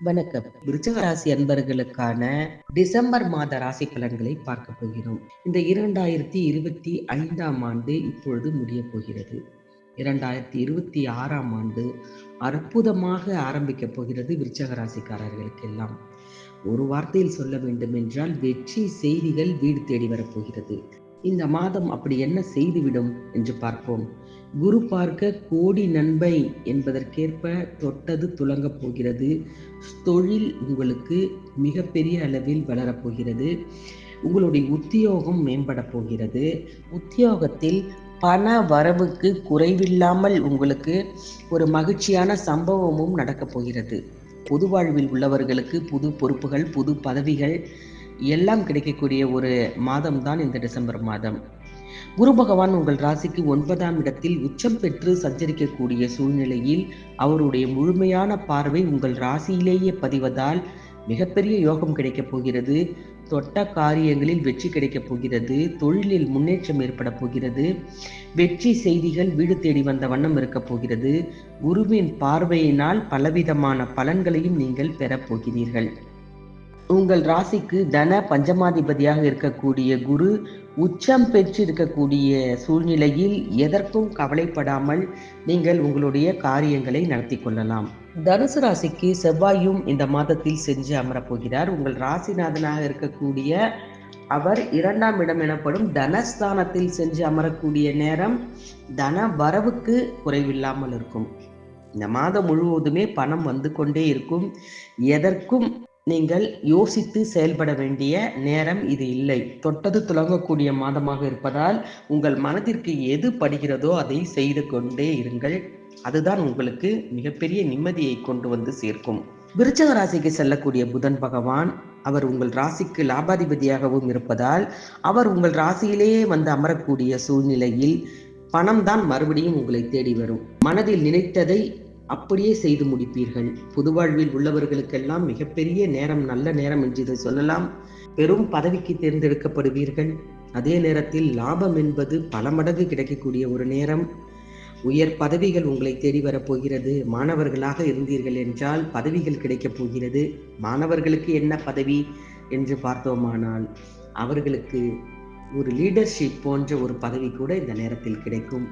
வணக்கம். விருச்சக ராசி அன்பர்களுக்கான டிசம்பர் மாத ராசி பலன்களை பார்க்க போகிறோம். இந்த இரண்டாயிரத்தி இருபத்தி ஐந்தாம் ஆண்டு இப்பொழுது முடிய போகிறது. இரண்டாயிரத்தி இருபத்தி ஆறாம் ஆண்டு அற்புதமாக ஆரம்பிக்க போகிறது விருச்சக ராசிக்காரர்களுக்கெல்லாம் ஒரு வார்த்தையில் சொல்ல வேண்டும் என்றால் வெற்றி செய்திகள் வீடு தேடி வரப்போகிறது இந்த மாதம் அப்படி என்ன செய்துவிடும் என்று பார்ப்போம். குரு பார்க்க கோடி நன்மை என்பதற்கேற்ப தொட்டது துலங்கப் போகிறது. தொழில் உங்களுக்கு மிகப்பெரிய அளவில் வளரப்போகிறது உங்களுடைய உத்தியோகம் மேம்பட போகிறது. உத்தியோகத்தில் பண வரவுக்கு குறைவில்லாமல் உங்களுக்கு ஒரு மகிழ்ச்சியான சம்பவமும் நடக்கப் போகிறது. பொது வாழ்வில் உள்ளவர்களுக்கு புது பொறுப்புகள் புது பதவிகள் எல்லாம் கிடைக்கக்கூடிய ஒரு மாதம் தான் இந்த டிசம்பர் மாதம். குரு பகவான் உங்கள் ராசிக்கு ஒன்பதாம் இடத்தில் உச்சம் பெற்று சஞ்சரிக்கக்கூடிய சூழ்நிலையில் அவருடைய முழுமையான பார்வை உங்கள் ராசியிலேயே பதிவதால் மிகப்பெரிய யோகம் கிடைக்கப் போகிறது. தொட்ட காரியங்களில் வெற்றி கிடைக்கப் போகிறது. தொழிலில் முன்னேற்றம் ஏற்பட போகிறது. வெற்றி செய்திகள் வீடு தேடி வந்த வண்ணம் இருக்கப் போகிறது. குருவின் பார்வையினால் பலவிதமான பலன்களையும் நீங்கள் பெறப் போகிறீர்கள். உங்கள் ராசிக்கு தன பஞ்சமாதிபதியாக இருக்கக்கூடிய குரு உச்சம் பெற்று இருக்கக்கூடிய சூழ்நிலையில் எதற்கும் கவலைப்படாமல் நீங்கள் உங்களுடைய காரியங்களை நடத்தி கொள்ளலாம். தனுசு ராசிக்கு செவ்வாயும் இந்த மாதத்தில் சென்று அமரப்போகிறார். உங்கள் ராசிநாதனாக இருக்கக்கூடிய அவர் இரண்டாம் இடம் எனப்படும் தனஸ்தானத்தில் சென்று அமரக்கூடிய நேரம் தன வரவுக்கு குறைவில்லாமல் இருக்கும். இந்த மாதம் முழுவதுமே பணம் வந்து கொண்டே இருக்கும். எதற்கும் நீங்கள் யோசித்து செயல்பட வேண்டிய நேரம் இது இல்லை. தொட்டது துலங்கக்கூடிய மாதமாக இருப்பதால் உங்கள் மனதிற்கு எது படுகிறதோ அதை செய்து கொண்டே இருங்கள். அதுதான் உங்களுக்கு மிகப்பெரிய நிம்மதியை கொண்டு வந்து சேர்க்கும். விருச்சக ராசிக்கு செல்லக்கூடிய புதன் பகவான் அவர் உங்கள் ராசிக்கு லாபாதிபதியாகவும் இருப்பதால் அவர் உங்கள் ராசியிலேயே வந்து அமரக்கூடிய சூழ்நிலையில் பணம் தான் மறுபடியும் உங்களை தேடி வரும். மனதில் நினைத்ததை அப்படியே செய்து முடிப்பீர்கள். பொது வாழ்வில் உள்ளவர்களுக்கெல்லாம் மிகப்பெரிய நேரம் நல்ல நேரம் என்று இதை சொல்லலாம். பெரும் பதவிக்கு தேர்ந்தெடுக்கப்படுவீர்கள். அதே நேரத்தில் லாபம் என்பது பல மடங்கு கிடைக்கக்கூடிய ஒரு நேரம். உயர் பதவிகள் உங்களை தேடி வரப்போகிறது மாணவர்களாக இருந்தீர்கள் என்றால் பதவிகள் கிடைக்கப் போகிறது. மாணவர்களுக்கு என்ன பதவி என்று பார்த்தோமானால் அவர்களுக்கு ஒரு லீடர்ஷிப் போன்ற ஒரு பதவி கூட இந்த நேரத்தில் கிடைக்கும்.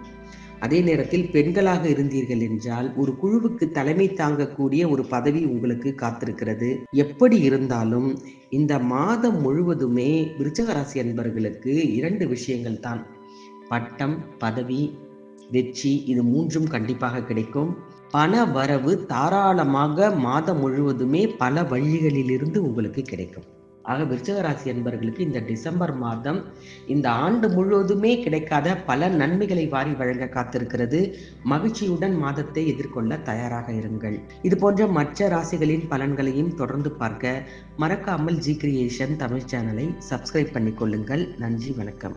அதே நேரத்தில் பெண்களாக இருந்தீர்கள் என்றால் ஒரு குழுவுக்கு தலைமை தாங்கக்கூடிய ஒரு பதவி உங்களுக்கு காத்திருக்கிறது. எப்படி இருந்தாலும் இந்த மாதம் முழுவதுமே விருச்சகராசி அன்பர்களுக்கு இரண்டு விஷயங்கள் தான். பட்டம் பதவி வெற்றி இது மூன்றும் கண்டிப்பாக கிடைக்கும். பண வரவு தாராளமாக மாதம் முழுவதுமே பல வழிகளிலிருந்து உங்களுக்கு கிடைக்கும். ஆக விருச்சகராசி என்பர்களுக்கு இந்த டிசம்பர் மாதம் இந்த ஆண்டு முழுவதுமே கிடைக்காத பல நன்மைகளை வாரி வழங்க காத்திருக்கிறது. மகிழ்ச்சியுடன் மாதத்தை எதிர்கொள்ள தயாராக இருங்கள். இது போன்ற மற்ற ராசிகளின் பலன்களையும் தொடர்ந்து பார்க்க மறக்காமல் ஜி கிரியேஷன் தமிழ் சேனலை சப்ஸ்கிரைப் பண்ணிக்கொள்ளுங்கள் நன்றி வணக்கம்.